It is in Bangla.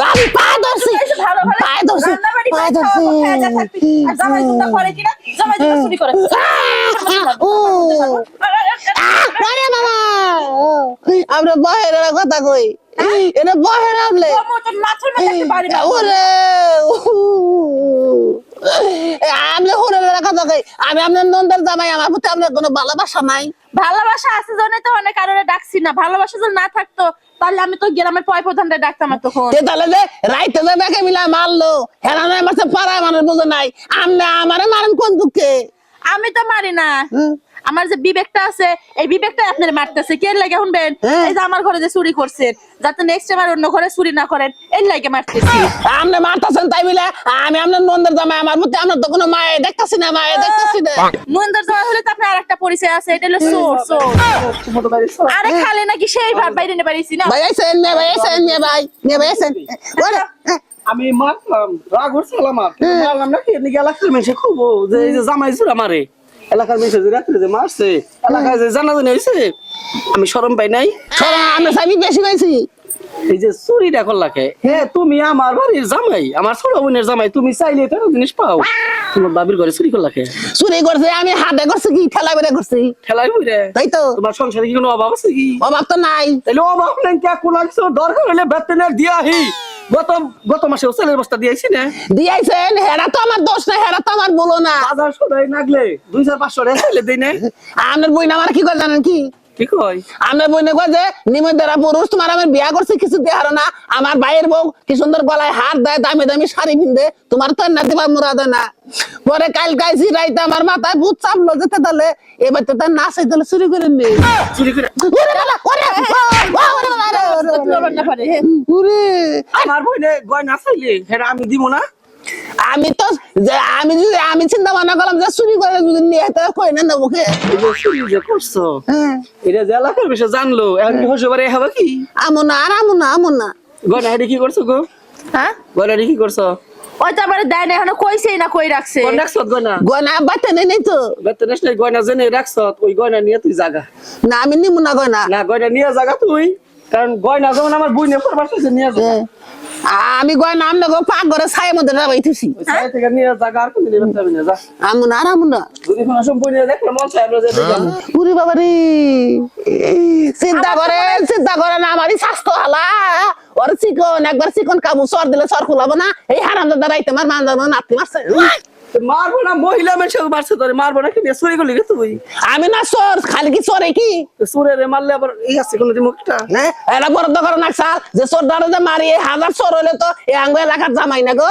দাঁড়ি পা ধরছি পায়ে ধরছি পায়ে ধরছি করে। আমরা বাহিরের কথা কই। এটা বাহির আমলে ওরে। আমি আপনার নন্দের জামাই আমার প্রতি আপনার কোনো ভালোবাসা নাই। ভালোবাসা আছে জন্য তো অনেক কারণে ডাকছি না। ভালোবাসা যদি না থাকতো তাহলে আমি তো গ্রামের পয় প্রধানটা ডাকতাম তখন। তাহলে যে রাইতে যে বেকে মিলা মারলো হেরানো আমার পাড়ায় মানুষ বুঝে নাই। আমনে আমারে মারেন কোন দুঃখে? আমি তো মারি না। আমার যে বিবেকটা আছে এই বিবেকটা আপনার মারতেছে। কে লাগে শুনবেন? হ্যাঁ। এই যে আমার ঘরে যে চুরি করছেন যাতে নেক্সট টাইম আর অন্য ঘরে চুরি না করেন এর লাগে মারতেছি। আপনি মারতেছেন তাই আমি আপনার নন্দের জামাই আমার মধ্যে আপনার তো কোনো মায়ে দেখতেছি না মায়ে দেখতেছি না। মন্দার জামাই হলে তো আপনার আরেকটা পরিচয় আছে এটা হলো সোর সোর। আরে খালে নাকি সেই ভাত বাইরে নিয়ে পারিছি না? ভাই আইছেন নে ভাই আইছেন নে ভাই নে ভাই আইছেন ওরে আমি মারলাম রাগ আমার কিন্তু মারলাম নাকি? এদিকে এলাকার মানুষে খুব যে যে জামাই জুড়া মারে এলাকার মানুষে যে রাত্রে যে মারছে এলাকায় যে জানা জানি হয়েছে আমি সরম পাই নাই। আমরা সাইবি বেশি পাইছি। এই যে চুরিটা করলাকে হে তুমি আমার বাড়ির জামাই আমার ছোট বোনের জামাই তুমি চাইলে তো জিনিস পাও। তোমার বাবির ঘরে চুরি করলাকে চুরি করছে আমি হাতে করছি কি ঠেলা বেড়ে করছি? ঠেলাই বইরে? তাই তো। তোমার সংসারে কি কোনো অভাব আছে কি? অভাব তো নাই। তাহলে অভাব নাই কে কোন কিছু দরকার হলে বেতনের দিয়াহি। গত গত মাসে চালের বস্তা দিয়েছি না? দিয়াইছেন হেরা তো আমার দোষ না হেরা তো আমার বলো না। বাজার সদাই নাগলে দুই চার পাঁচশো টাকা চাইলে দিই না। আপনার বই আমার কি করে জানেন কি? কি কয়? আমরা বই কয় যে নিমন্ত্রা পুরুষ তোমার আমি বিয়া করছি কিছু দেহার না। আমার ভাইয়ের বউ কি সুন্দর গলায় হার দেয় দামি দামি শাড়ি পিনদে তোমার তো না দিবার মুরাদ না। পরে কাল কাইছি রাইতে আমার মাথায় ভূত চাপলো যেতে তাহলে এবার তো তার নাচাই তাহলে চুরি করে নে। চুরি করে ওরে বাবা, ওরে, আমার বইনে গয়না চাইলে আমি দিব না? আমি তো যে আমি যদি আমি চিন্তা ভাবনা করলাম যে চুরি করে যদি নিয়ে তো কই না নেব কে? চুরি যে করছ হ্যাঁ। এটা যে এলাকার বিষয়ে জানলো। এখন কি হসে পারে হবে কি? আমো না আর আমো না আমো না। গয়না হেঁটে কি করছ গো? হ্যাঁ? গয়না কি করছ? ওই তো আমার দেয় না এখনও কইছেই না কই রাখছে। কোন রাখছো গয়না? গয়না বাতে নেই নেই তো। বেতন নেই গয়না জেনে রাখছো ওই গয়না নিয়ে তুই জাগা। না আমি নিমু না গয়না। না গয়না নিয়ে জাগা তুই। কারণ গয়না যেমন আমার বই নিয়ে পড়বার সাথে নিয়ে যা হ্যাঁ। আমি গয়না আমি গো পাক ঘরে ছায়ের মধ্যে রাবাই থুছি থেকে নিয়ে আর হবে না যা। আমু না আর আমু না। যদি কোনো সময় বই নিয়ে দেখলে মন চাই আমরা যে দেখলাম উরি বাবা রে চিন্তা করে চিন্তা করে না আমারই স্বাস্থ্য হালা। ওর চিকন একবার চিকন কাবু সর দিলে সর খুলাবো না। এই রাইতে আমার মান নাতি মারছে। মারবো না মহিলা মানুষ মারছে তোরে মারবো না কি নিয়ে? চুরি করলি তুই। আমি না সর খালি কি সরে কি? চুরে রে মারলে আবার এই আছে কোনো মুখটা না এরা বরাদ্দ করে না সাল যে সর দাঁড়ে যে মারি হাজার সর হলে তো এই আঙ্গ এলাকার জামাই না গো।